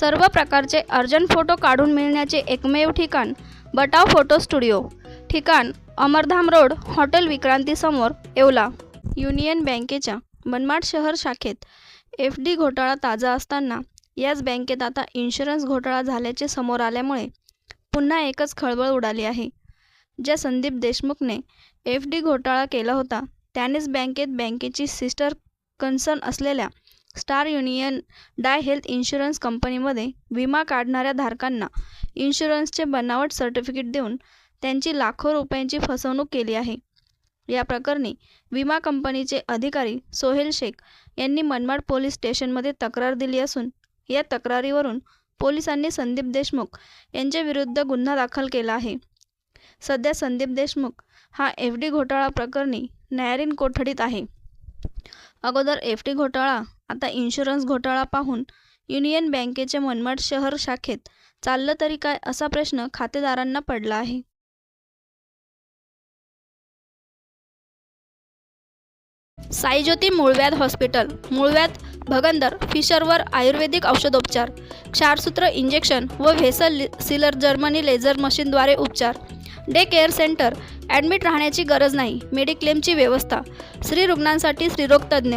सर्व प्रकारचे urgent photo काढून मिळण्याचे एकमेव ठिकाण बटाव फोटो स्टुडिओ. ठिकाण अमरधाम रोड हॉटेल विक्रांतीसमोर येवला. युनियन बँकेच्या मनमाड शहर शाखेत एफ डी घोटाळा ताजा असताना याच बँकेत आता इन्शुरन्स घोटाळा झाल्याचे समोर आल्यामुळे पुन्हा एकच खळबळ उडाली आहे. ज्या संदीप देशमुखने एफ डी घोटाळा केला होता त्यानेच बँकेत बँकेची सिस्टर कन्सर्न असलेल्या star union Dai health insurance कंपनीमध्ये विमा काढणाऱ्या धारकांना इन्शुरन्सचे बनावट सर्टिफिकेट देऊन त्यांची लाखो रुपयांची फसवणूक केली आहे. या प्रकरणी विमा कंपनीचे अधिकारी सोहेल शेख यांनी मनमाड पोलीस स्टेशनमध्ये तक्रार दिली असून या तक्रारीवरून पोलिसांनी संदीप देशमुख यांच्याविरुद्ध गुन्हा दाखल केला आहे. सध्या संदीप देशमुख हा एफ डी घोटाळा प्रकरणी न्यायालयीन कोठडीत आहे. अगोदर एफ डी घोटाळा आता इन्शुरन्स घोटाळा पाहून युनियन बँकेचे मनमाड शहर शाखेत चाललं तरी काय असा प्रश्न खातेदारांना पडला आहे. साईज्योती मूळव्याध हॉस्पिटल मूळव्याध भगंदर फिशरवर आयुर्वेदिक औषधोपचार क्षारसूत्र इंजेक्शन व व्हेसल सिलर जर्मनी लेझर मशीनद्वारे उपचार. डे केअर सेंटर ॲडमिट राहण्याची गरज नाही मेडिक्लेमची व्यवस्था स्त्री रुग्णांसाठी स्त्रीरोगतज्ञ